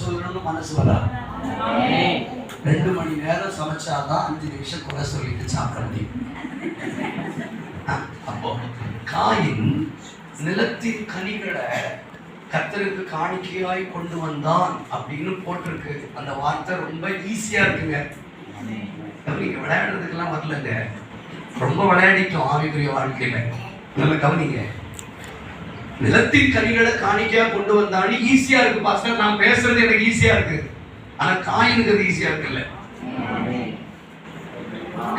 சொல்லணும்னு மனசு வரா? ரெண்டு மணி நேரம் சமைச்சாதான் அஞ்சு நிமிஷம் குறை சொல்லிட்டு சாப்பிட முடியும் அப்போ காயின் நிலத்தின் கனிகளை கத்தருக்கு காணிக்கையாய் கொண்டு வந்தான் அப்படின்னு போட்டிருக்கு. அந்த வார்த்தை ரொம்ப ஈஸியா இருக்குங்க. கவனிங்க விளையாடுறதுக்கெல்லாம் வரலங்க. ரொம்ப விளையாடிட்டோம் ஆவிக்குரிய வாழ்க்கையில. நல்ல கவனிங்க. நிலத்தின் கனிகளை காணிக்கையா கொண்டு வந்தாலும் ஈஸியா இருக்கு பாஸ்டர் நான் பேசுறது எனக்கு ஈஸியா இருக்கு. ஆனா காயினுங்கிறது ஈஸியா இருக்குல்ல?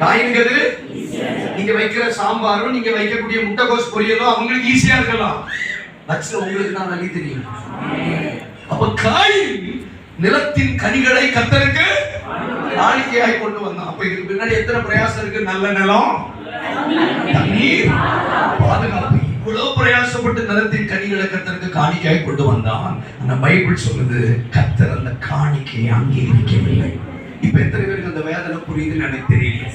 காயினுங்கிறது நீங்க வைக்கிற சாம்பாரும் நீங்க வைக்கக்கூடிய முட்டைகோஸ் பொரியலும் அவங்களுக்கு ஈஸியா இருக்கலாம். வச்சு உங்களுக்கு தான் வழி தெரியும். அப்ப காயின் நிலத்தின் கனிகளை கத்தருக்கு காணிக்கையாய் கொண்டு வந்தான். அப்ப இதுக்கு பின்னாடி எத்தனை பிரயாசம் இருக்கு? நல்ல நிலம் தண்ணீர் பாதுகாப்பு. இவ்வளவு பிரயாசப்பட்டு நிலத்தின் கனிகளை கத்தருக்கு காணிக்கையாக கொண்டு வந்தான். அந்த பைபிள் சொல்லுது கத்தர் அந்த காணிக்கையை அங்கீகரிக்கவில்லை இப்ப எத்தனை பேருக்கு அந்த வேதனை புரியுதுன்னு எனக்கு தெரியல.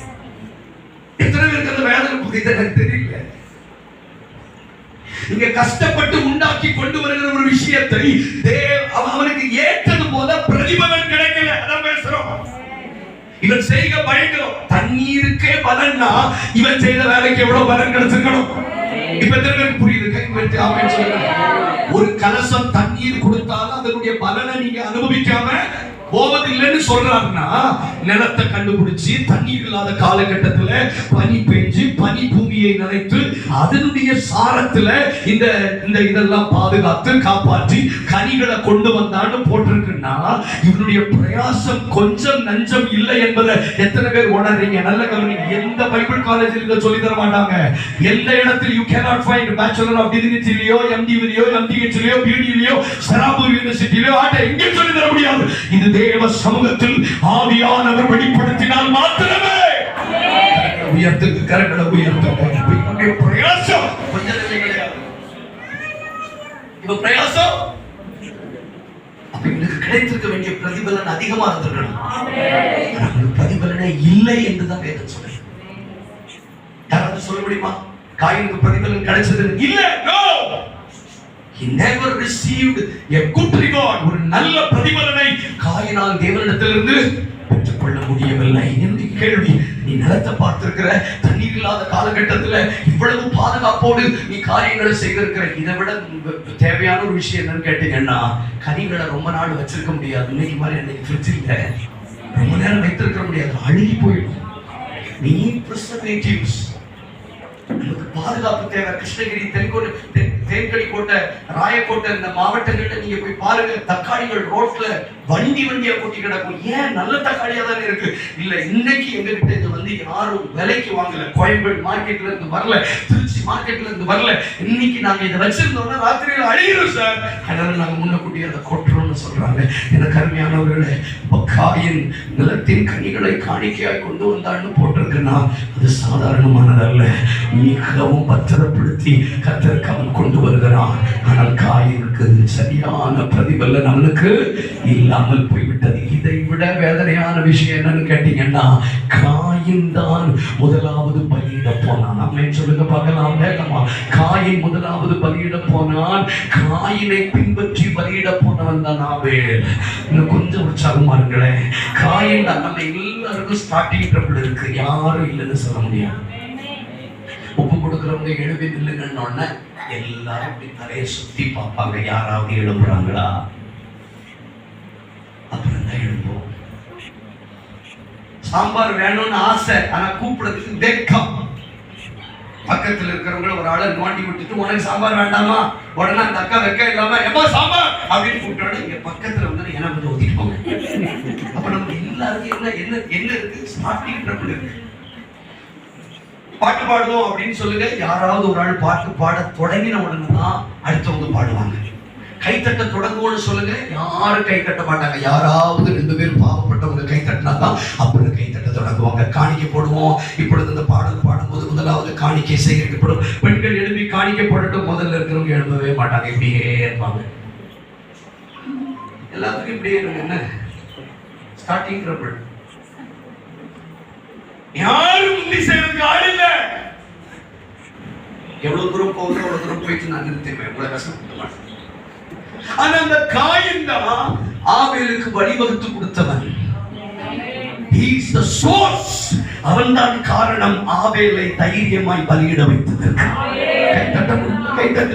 எத்தனை பேருக்கு அந்த வேதனை புரியுது எனக்கு தெரியல. நீங்க கஷ்டப்பட்டு உண்டாக்கி கொண்டு வருகிற ஒரு விஷயத்தை தேவ- அவனுக்கு ஏற்றது போல பிரதிபலன் கிடைக்கல. அதான் பேசுறோம். இவன் செய்க பயங்கரம். தண்ணீருக்கே பலன்னா இவன் செய்த வேலைக்கு எவ்வளவு பலன் கிடைச்சிருக்கணும்? இப்ப எத்தனை புரியுது? கை வைத்து ஆமென் சொல்லுங்க. ஒரு கலசம் தண்ணீர் கொடுத்தாலும் அதனுடைய பலனை நீங்க அனுபவிக்காம போவதில்லைன்னு சொல்றாருன்னா நிலத்தை கண்டுபிடிச்சு தண்ணீர் இல்லாத காலகட்டத்துல பனி பெஞ்சு பனி பூமியை நனைத்து அதனுடைய சாரத்துல இந்த இந்த இதெல்லாம் பாதுகாத்து காப்பாற்றி கனிகளை கொண்டு வந்தான்னு போட்டிருக்குன்னா இவனுடைய பிரயாசம் கொஞ்சம் நஞ்சம் இல்லை என்பதை எத்தனை பேர் உணர்றீங்க? நல்ல கவனிங்க. எந்த பைபிள் காலேஜ் இருக்க சொல்லி தர மாட்டாங்க. எந்த இடத்துல you cannot find bachelor of டிகிரிச்சிலையோ எம்டிவிலையோ எம்டிஹெச்லையோ பிடிலையோ சராபூர் யூனிவர்சிட்டிலையோ ஆட்ட எங்கேயும் சொல்லி தர முடியாது. இது தேவ சமூகத்தில் ஆவியானவர் வெளிப்படுத்தினால் மாத்திரமே உயர்த்துக்கு கரங்களை உயர்த்தும் என்னுடைய பிரயாசம். கொஞ்சம் நஞ்சம் கிடையாது இப்ப பிரயாசம் கிடைத்திருக்க வேண்டிய பிரதிபலன் அதிகமா இருந்திருக்கணும். பிரதிபலனே இல்லை என்றுதான் வேதம் சொல்லுது. யாராவது சொல்ல முடியுமா? காயினுக்கு பிரதிபலன் கிடைச்சது இல்ல. he never received a good reward ஒரு நல்ல பிரதிபலனை காயினால் தேவனிடத்திலிருந்து கொள்ள முடியவில்லை என்று கேள்வி நீ நிலத்தை பார்த்திருக்கிற? தண்ணீர் இல்லாத காலகட்டத்துல இவ்வளவு பாதுகாப்போடு நீ காரியங்களை செய்திருக்கிற? இதை விட தேவையான ஒரு விஷயம் என்னன்னு கேட்டீங்கன்னா கனிகளை ரொம்ப நாள் வச்சிருக்க முடியாது. இன்னைக்கு மாதிரி அன்னைக்கு ஃப்ரிட்ஜ் ரொம்ப நேரம் வைத்திருக்க முடியாது. அழுகி போயிடும். நீ ப்ரிசர்வேட்டிவ்ஸ் நமக்கு பாதுகாப்பு தேவை. கிருஷ்ணகிரி தென்கோட்டை தென்- கோட்டை ராயக்கோட்டை இந்த மாவட்டங்கள்ல நீங்க போய் பாருங்க தக்காளிகள் ரோட்ல வண்டி வண்டியா கூட்டி கிடக்கும். ஏன் நல்ல தக்காளியா தானே இருக்கு? இல்ல இன்னைக்கு எங்க கிட்ட இது வந்து யாரும் விலைக்கு வாங்கல. கோயம்பேடு மார்க்கெட்ல இருந்து வரல. திருச்சி மார்க்கெட்ல இருந்து வரல. இன்னைக்கு நாங்க இதை வச்சிருந்தோம்னா ராத்திரியில அழியிடும் சார் அதனால நாங்க முன்னக்கூட்டி அதை கொட்டுறோம்னு சொல்றாங்க. எனக்கு அருமையானவர்களே காயின் நிலத்தின் கனிகளை காணிக்கையாய் கொண்டு வந்தாள்னு போட்டிருக்குன்னா அது சாதாரணமானதல்ல. மிகவும் பத்திரப்படுத்தி கத்தருக்கு அவன் கொண்டு வருகிறான் ஆனால் காயினுக்கு சரியான பிரதிபலன் அவனுக்கு இல்லாமல் போய்விட்டது. இதை விட வேதனையான விஷயம் என்னன்னு கேட்டீங்கன்னா காயின் தான் முதலாவது பலியிட போனான். அப்படின்னு சொல்லுங்க பார்க்கலாம் வேகமா காயின் முதலாவது பலியிட போனான். காயினை பின்பற்றி பலியிட போனவன் தான் ஆவேல் இன்னும் கொஞ்சம் உற்சாகமா இருங்களேன் காயின் தான் நம்ம எல்லாருக்கும் ஸ்டார்டிங் ட்ரபிள் இருக்கு. யாரும் இல்லைன்னு சொல்ல முடியாது. உப்பு கொடுக்குறவங்க எழுதி நில்லுங்கன்னு எல்லாரும் இப்படி தலையை சுத்தி பார்ப்பாங்க. யாராவது எழுப்புறாங்களா அப்புறம் தான் எழுப்போம் சாம்பார் வேணும்னு ஆசை ஆனா கூப்பிடுறதுக்கு வெக்கம். பக்கத்துல இருக்கிறவங்கள ஒரு ஆளை நோண்டி விட்டுட்டு உனக்கு சாம்பார் வேண்டாமா? உடனே அந்த அக்கா வெக்க இல்லாம எப்பா சாம்பார்? அப்படின்னு கூப்பிட்டோட இங்க பக்கத்துல வந்து என்ன கொஞ்சம் ஒதுக்கி போங்க. அப்ப நமக்கு எல்லாருக்கும் என்ன என்ன என்ன இருக்கு? ஸ்டார்டிங் ட்ரபிள் இருக்கு. பாட்டு பாடுவோம் அப்படின்னு சொல்லுங்க. யாராவது ஒரு ஆள் பாட்டு பாட தொடங்கின உடனே தான் அடுத்தவங்க பாடுவாங்க. கைத்தட்ட தொடங்குவோம்னு சொல்லுங்க. யாரும் கை தட்ட மாட்டாங்க. யாராவது ரெண்டு பேர் பாவப்பட்டவங்க கை தட்டினா தான் கை தட்ட தொடங்குவாங்க. காணிக்கை போடுவோம். இப்பொழுது இந்த பாடல் பாடும்போது முதலாவது காணிக்கை சேகரிக்கப்படும். பெண்கள் எழுப்பி காணிக்கை போடட்டும். முதல்ல இருக்கிறவங்க எழுப்பவே மாட்டாங்க. இப்படியே இருப்பாங்க. எல்லாத்துக்கும் இப்படியே என்ன? ஸ்டார்டிங் ட்ரபிள் யாரும் உண்மை செய்யறதுக்கு ஆள் எவ்வளோ எவ்வளவு தூரம் போகுது அவ்வளவு தூரம் போயிட்டு நான் நிறுத்திடுவேன். உங்களை கஷ்டப்படுத்த மாட்டேன். ஆனா அந்த காயின் தான் ஆபேலுக்கு வழிவகுத்து கொடுத்தவன். He is அவன்தான் காரணம். ஆவேலை தைரியமாய் பலியிட வைத்ததற்கு. கை தட்ட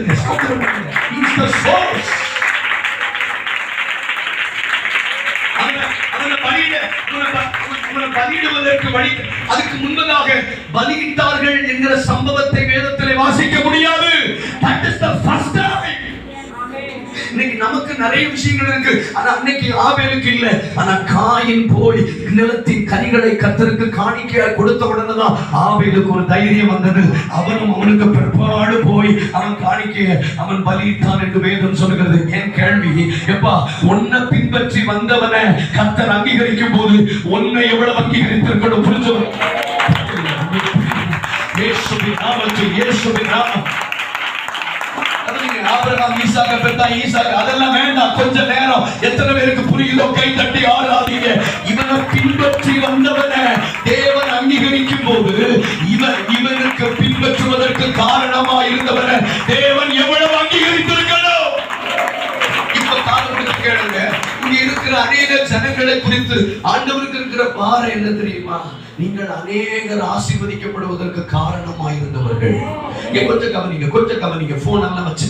அவனை பலியிட அவனை ப- அவன்- அவனை பலியிடுவதற்கு வழி அதுக்கு முன்பதாக பலியிட்டார்கள் என்கிற சம்பவத்தை வேதத்தில் வாசிக்க முடியாது That is the first. இன்னைக்கு நமக்கு நிறைய விஷயங்கள் இருக்கு. ஆனா அன்னைக்கு ஆவேலுக்கு இல்ல. ஆனா காயின் போய் நிலத்தின் கனிகளை கத்தருக்கு காணிக்கையா கொடுத்த உடனே தான் ஒரு தைரியம் வந்தது. அவனும் அவனுக்கு பிற்பாடு போய் அவன் காணிக்கைய அவன் பலியிட்டான் என்று வேதம் சொல்லுகிறது. என் கேள்வி எப்பா உன்னை பின்பற்றி வந்தவனை கத்தர் அங்கீகரிக்கும் போது உன்னை எவ்வளவு அங்கீகரித்திருக்கணும்? புரிஞ்சவன் இயேசுவின் நாமத்தில் இயேசுவின் நாமம். ஆபிரகாம் ஈசாக்க பெத்தா ஈசாக்கு அதெல்லாம் வேண்டாம். கொஞ்ச நேரம். எத்தனை பேருக்கு புரியுதோ? கை தட்டி ஆடாதீங்க இவனை பின்பற்றி வந்தவனை தேவன் அங்கீகரிக்கும் போது இவன் இவனுக்கு பின்பற்றுவதற்கு காரணமா இருந்தவனை தேவன் எவ்வளவு அங்கீகரித்திருக்கணும் இப்ப காலத்துக்கு கேளுங்க. இங்க இருக்கிற அநேக ஜனங்களை குறித்து ஆண்டவருக்கு இருக்கிற பாறை என்ன தெரியுமா? நீங்கள் அநேகர் ஆசீர்வதிக்கப்படுவதற்கு காரணமாயிருந்தவர்கள். கொஞ்சம் கவனிங்க கொஞ்சம் கவனிங்க. போன் எல்லாம் வச்சு